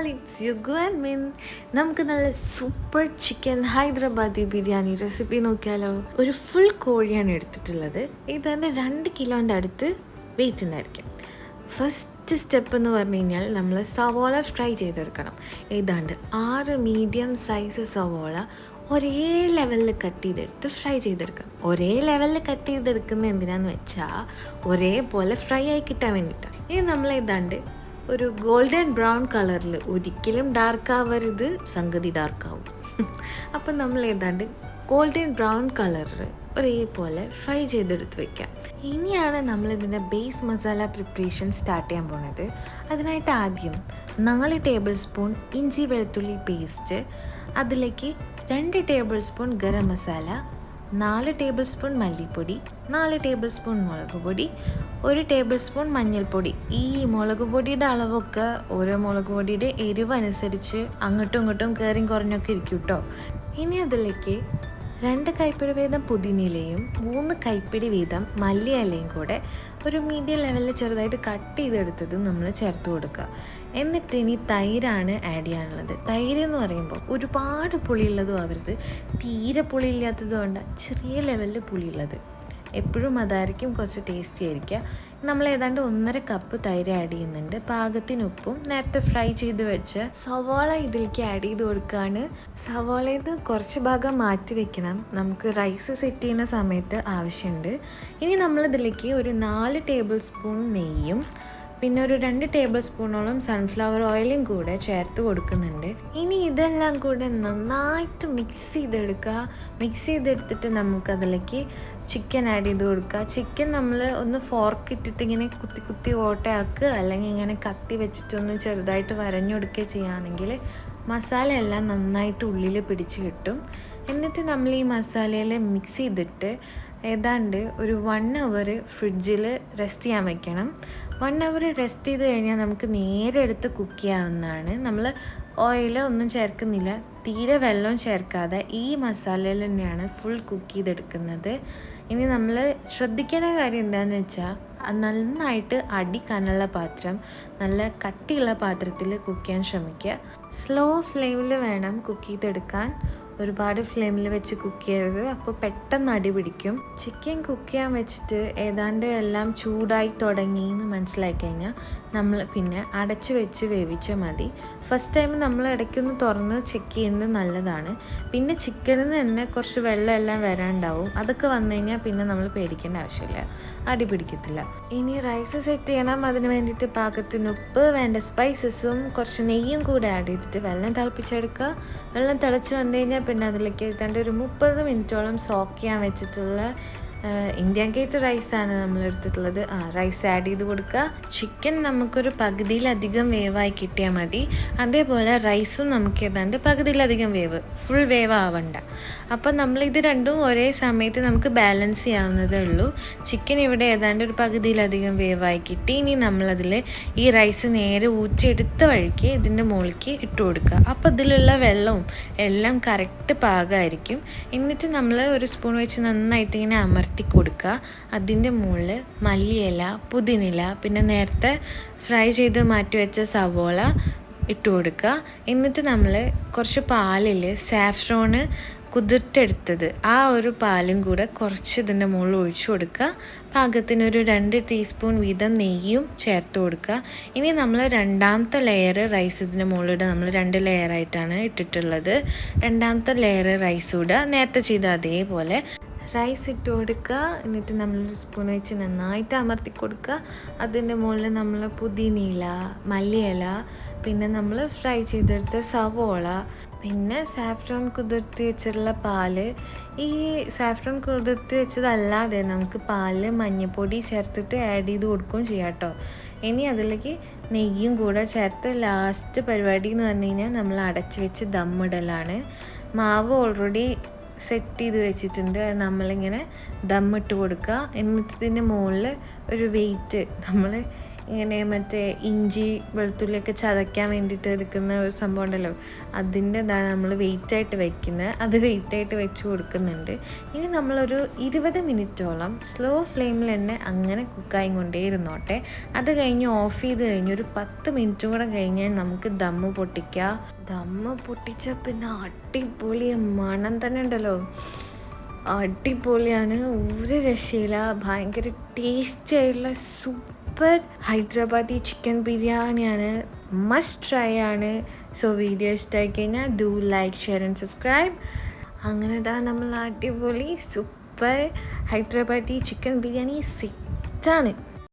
All it's you ഗു and മിൻ നമുക്ക് നല്ല super chicken Hyderabadi biryani recipe നോക്കിയാലോ? ഒരു ഫുൾ കോഴിയാണ് എടുത്തിട്ടുള്ളത്. ഇത് തന്നെ രണ്ട് കിലോന്റെ അടുത്ത് വെയിറ്റ് ഉണ്ടായിരിക്കും. ഫസ്റ്റ് സ്റ്റെപ്പ് എന്ന് പറഞ്ഞു കഴിഞ്ഞാൽ നമ്മൾ സവോള ഫ്രൈ ചെയ്തെടുക്കണം. ഏതാണ്ട് ആറ് മീഡിയം സൈസ് സവോള ഒരേ ലെവലിൽ കട്ട് ചെയ്തെടുത്ത് ഫ്രൈ ചെയ്തെടുക്കണം. ഒരേ ലെവലിൽ കട്ട് ചെയ്തെടുക്കുന്നത് എന്തിനാന്ന് വെച്ചാൽ ഒരേപോലെ ഫ്രൈ ആയി കിട്ടാൻ വേണ്ടിയിട്ടാണ്. ഇനി നമ്മൾ ഏതാണ്ട് ഒരു ഗോൾഡൻ ബ്രൗൺ കളറിൽ ഒരിക്കലും ഡാർക്ക് ആവരുത് സംഗതി ഡാർക്ക് ആവും. അപ്പം നമ്മൾ ഏതാണ്ട് ഗോൾഡൻ ബ്രൗൺ കളറിൽ ഒരേപോലെ ഫ്രൈ ചെയ്തെടുത്ത് വെക്കാം. ഇനിയാണ് നമ്മളിതിന്റെ ബേസ് മസാല പ്രിപ്പറേഷൻ സ്റ്റാർട്ട് ചെയ്യാൻ പോണത്. അതിനായിട്ട് ആദ്യം നാല് ടേബിൾ സ്പൂൺ ഇഞ്ചി വെളുത്തുള്ളി പേസ്റ്റ് അതിലേക്ക് രണ്ട് ടേബിൾ സ്പൂൺ ഗരം മസാല നാല് ടേബിൾ സ്പൂൺ മല്ലിപ്പൊടി നാല് ടേബിൾ സ്പൂൺ മുളക് പൊടി ഒരു ടേബിൾ സ്പൂൺ മഞ്ഞൾപ്പൊടി. ഈ മുളക് പൊടിയുടെ അളവൊക്കെ ഓരോ മുളക് പൊടിയുടെ എരിവ് അനുസരിച്ച് അങ്ങോട്ടും ഇങ്ങോട്ടും കയറിയും കുറഞ്ഞൊക്കെ ഇരിക്കും കേട്ടോ ഇനി അതിലേക്ക് രണ്ട് കൈപ്പിടി വീതം പുതിനയിലയും മൂന്ന് കൈപ്പിടി വീതം മല്ലിയിലയും കൂടെ ഒരു മീഡിയം ലെവലിൽ ചെറുതായിട്ട് കട്ട് ചെയ്തെടുത്തതും നമ്മൾ ചേർത്ത് കൊടുക്കുക. എന്നിട്ട് ഇനി തൈരാണ് ആഡ് ചെയ്യാനുള്ളത്. തൈര് എന്ന് പറയുമ്പോൾ ഒരുപാട് പുളിയുള്ളതും ആവരുത്. തീരെ പുളിയില്ലാത്തതും ഉണ്ട് ചെറിയ ലെവലിൽ പുളിയുള്ളത്. എപ്പോഴും അതായിരിക്കും കുറച്ച് ടേസ്റ്റി ആയിരിക്കുക. നമ്മൾ ഏതാണ്ട് ഒന്നര കപ്പ് തൈര് ആഡ് ചെയ്യുന്നുണ്ട്. പാകത്തിന് ഉപ്പും നേരത്തെ ഫ്രൈ ചെയ്ത് വെച്ച് സവാള ഇതിലേക്ക് ആഡ് ചെയ്ത് കൊടുക്കുകയാണ്. സവാളയിൽ നിന്ന് കുറച്ച് ഭാഗം മാറ്റി വെക്കണം. നമുക്ക് റൈസ് സെറ്റ് ചെയ്യുന്ന സമയത്ത് ആവശ്യമുണ്ട്. ഇനി നമ്മളിതിലേക്ക് ഒരു നാല് ടേബിൾ സ്പൂൺ നെയ്യും പിന്നെ ഒരു രണ്ട് ടേബിൾ സ്പൂണോളം സൺഫ്ലവർ ഓയിലും കൂടെ ചേർത്ത് കൊടുക്കുന്നുണ്ട്. ഇനി ഇതെല്ലാം കൂടെ നന്നായിട്ട് മിക്സ് ചെയ്തെടുക്കുക. മിക്സ് ചെയ്തെടുത്തിട്ട് നമുക്കതിലേക്ക് ചിക്കൻ ആഡ് ചെയ്ത് കൊടുക്കുക. ചിക്കൻ നമ്മൾ ഒന്ന് ഫോർക്ക് ഇട്ടിട്ട് ഇങ്ങനെ കുത്തി കുത്തി ഓട്ടയാക്കുക. അല്ലെങ്കിൽ ഇങ്ങനെ കത്തി വെച്ചിട്ടൊന്ന് ചെറുതായിട്ട് വരഞ്ഞു കൊടുക്കുക ചെയ്യുകയാണെങ്കിൽ മസാല എല്ലാം നന്നായിട്ട് ഉള്ളിൽ പിടിച്ച് കിട്ടും. എന്നിട്ട് നമ്മൾ ഈ മസാലയിൽ മിക്സ് ചെയ്തിട്ട് ഏതാണ്ട് ഒരു വൺ അവർ ഫ്രിഡ്ജിൽ റെസ്റ്റ് ചെയ്യാൻ വെക്കണം. വൺ അവർ റെസ്റ്റ് ചെയ്ത് കഴിഞ്ഞാൽ നമുക്ക് നേരെ എടുത്ത് കുക്ക് ചെയ്യാവുന്നതാണ്. നമ്മൾ ഓയിൽ ഒന്നും ചേർക്കുന്നില്ല. തീരെ വെള്ളവും ചേർക്കാതെ ഈ മസാലയിൽ തന്നെയാണ് ഫുൾ കുക്ക് ചെയ്തെടുക്കുന്നത്. ഇനി നമ്മൾ ശ്രദ്ധിക്കേണ്ട കാര്യം എന്താണെന്ന് വെച്ചാൽ നന്നായിട്ട് അടിക്കാനുള്ള കനുള്ള പാത്രം നല്ല കട്ടിയുള്ള പാത്രത്തിൽ കുക്ക് ചെയ്യാൻ ശ്രമിക്കുക സ്ലോ ഫ്ലെയിമിൽ വേണം കുക്ക് ചെയ്തെടുക്കാൻ. ഒരുപാട് ഫ്ലെയിമിൽ വെച്ച് കുക്ക് ചെയ്യരുത്. അപ്പോൾ പെട്ടെന്ന് അടി പിടിക്കും. ചിക്കൻ കുക്ക് ചെയ്യാൻ വെച്ചിട്ട് ഏതാണ്ട് എല്ലാം ചൂടായി തുടങ്ങി എന്ന് മനസ്സിലാക്കി കഴിഞ്ഞാൽ നമ്മൾ പിന്നെ അടച്ച് വെച്ച് വേവിച്ചാൽ മതി. ഫസ്റ്റ് ടൈം നമ്മൾ ഇടയ്ക്കൊന്ന് തുറന്ന് ചെക്ക് ചെയ്യുന്നത് നല്ലതാണ്. പിന്നെ ചിക്കനിൽ നിന്ന് തന്നെ കുറച്ച് വെള്ളം എല്ലാം വരാണ്ടാവും. അതൊക്കെ വന്നു കഴിഞ്ഞാൽ പിന്നെ നമ്മൾ പേടിക്കേണ്ട ആവശ്യമില്ല. അടി പിടിക്കത്തില്ല. ഇനി റൈസ് സെറ്റ് ചെയ്യണം. അതിന് വേണ്ടിയിട്ട് പാകത്തിന് ഉപ്പ് വേണ്ട സ്പൈസസും കുറച്ച് നെയ്യും കൂടെ ആഡ് ചെയ്തിട്ട് വെള്ളം തിളപ്പിച്ചെടുക്കുക. വെള്ളം തിളച്ച് വന്നു കഴിഞ്ഞാൽ പിന്നെ അതിലേക്ക് ഏതാണ്ട് ഒരു മുപ്പത് മിനിറ്റോളം സോക്ക് ചെയ്യാൻ വെച്ചിട്ടുള്ള ഇന്ത്യൻ ഗേറ്റ് റൈസാണ് നമ്മൾ എടുത്തിട്ടുള്ളത്. ആ റൈസ് ആഡ് ചെയ്ത് കൊടുക്കുക. ചിക്കൻ നമുക്കൊരു പകുതിയിലധികം വേവായി കിട്ടിയാൽ മതി. അതേപോലെ റൈസും നമുക്ക് ഏതാണ്ട് പകുതിയിലധികം വേവ് ഫുൾ വേവ് ആവണ്ട. അപ്പം നമ്മൾ ഇത് രണ്ടും ഒരേ സമയത്ത് നമുക്ക് ബാലൻസ് ചെയ്യാവുന്നതേ ഉള്ളൂ. ചിക്കൻ ഇവിടെ ഏതാണ്ട് ഒരു പകുതിയിലധികം വേവായി കിട്ടി. ഇനി നമ്മളതിൽ ഈ റൈസ് നേരെ ഊറ്റിയെടുത്ത വഴിക്ക് ഇതിന്റെ മുകളിലേക്ക് ഇട്ട് കൊടുക്കുക. അപ്പോൾ ഇതിലുള്ള വെള്ളവും എല്ലാം കറക്റ്റ് പാകമായിരിക്കും. എന്നിട്ട് നമ്മൾ ഒരു സ്പൂൺ വെച്ച് നന്നായിട്ട് ഇങ്ങനെ അമർത്തി കൊടുക്കുക. അതിന്റെ മുകളിൽ മല്ലിയില പുതിനില പിന്നെ നേരത്തെ ഫ്രൈ ചെയ്ത് മാറ്റി വെച്ച സവോള ഇട്ട് കൊടുക്കുക. എന്നിട്ട് നമ്മൾ കുറച്ച് പാലിൽ സാഫ്രോണ് കുതിർത്തെടുത്തത്. ആ ഒരു പാലും കൂടെ കുറച്ച് ഇതിന്റെ മുകളിൽ ഒഴിച്ചു കൊടുക്കുക. പാകത്തിന് ഒരു രണ്ട് ടീസ്പൂൺ വീതം നെയ്യും ചേർത്ത് കൊടുക്കുക. ഇനി നമ്മൾ രണ്ടാമത്തെ ലെയർ റൈസ് ഇതിന്റെ മുകളിലിടെ നമ്മൾ രണ്ട് ലെയറായിട്ടാണ് ഇട്ടിട്ടുള്ളത്. രണ്ടാമത്തെ ലെയർ റൈസ് ഇടുക. നേരത്തെ ചെയ്ത അതേപോലെ. റൈസ് ഇട്ട് കൊടുക്കുക. എന്നിട്ട് നമ്മളൊരു സ്പൂൺ വെച്ച് നന്നായിട്ട് അമർത്തി കൊടുക്കുക. അതിന്റെ മുകളിൽ നമ്മൾ പുതിനയില മല്ലിയില പിന്നെ നമ്മൾ ഫ്രൈ ചെയ്തെടുത്ത സവോള പിന്നെ സാഫ്രോൺ കുതിർത്തി വെച്ചിട്ടുള്ള പാൽ. ഈ സാഫ്രോൺ കുതിർത്തി വെച്ചതല്ലാതെ നമുക്ക് പാൽ മഞ്ഞൾപ്പൊടി ചേർത്തിട്ട് ആഡ് ചെയ്ത് കൊടുക്കുകയും ചെയ്യാം കേട്ടോ. ഇനി അതിലേക്ക് നെയ്യും കൂടെ ചേർത്ത് ലാസ്റ്റ് പരിപാടി എന്ന് പറഞ്ഞു കഴിഞ്ഞാൽ നമ്മൾ അടച്ചു വെച്ച് ദമ്മിടലാണ് മാവ് ഓൾറെഡി സെറ്റ് ചെയ്ത് വെച്ചിട്ടുണ്ട് നമ്മളിങ്ങനെ ദമ്മിട്ട് കൊടുക്കുക. എന്നിട്ട് ഇതിന്റെ മുകളിൽ ഒരു വെയിറ്റ് നമ്മൾ ഇങ്ങനെ മറ്റേ ഇഞ്ചി വെളുത്തുള്ളിയൊക്കെ ചതയ്ക്കാൻ വേണ്ടിയിട്ട് എടുക്കുന്ന ഒരു സംഭവം ഉണ്ടല്ലോ. അതിന്റെ ഇതാണ് നമ്മൾ വെയിറ്റായിട്ട് വയ്ക്കുന്നത് അത് വെയിറ്റായിട്ട് വെച്ച് കൊടുക്കുന്നുണ്ട്. ഇനി നമ്മളൊരു ഇരുപത് മിനിറ്റോളം സ്ലോ ഫ്ലെയിമിൽ തന്നെ അങ്ങനെ കുക്കായി കൊണ്ടേ ഇരുന്നോട്ടെ. അത് കഴിഞ്ഞ് ഓഫ് ചെയ്ത് കഴിഞ്ഞ് ഒരു പത്ത് മിനിറ്റ് കൂടെ കഴിഞ്ഞാൽ നമുക്ക് ദമ്മ് പൊട്ടിക്കാം. ദമ്മ് പൊട്ടിച്ച പിന്നെ അടിപൊളി മണം തന്നെ ഉണ്ടല്ലോ. അടിപൊളിയാണ്. ഒരു രക്ഷയില്ല. ഭയങ്കര ടേസ്റ്റി ആയിട്ടുള്ള സൂപ്പർ ഹൈദരാബാദി ചിക്കൻ ബിരിയാണിയാണ്. മസ്റ്റ് ട്രൈ ആണ്. സോ വീഡിയോ ഇഷ്ടമായി കഴിഞ്ഞാൽ do like share and subscribe അങ്ങനെ ഇതാ നമ്മൾ അടിപൊളി സൂപ്പർ ഹൈദരാബാദി ചിക്കൻ ബിരിയാണി സെറ്റാണ്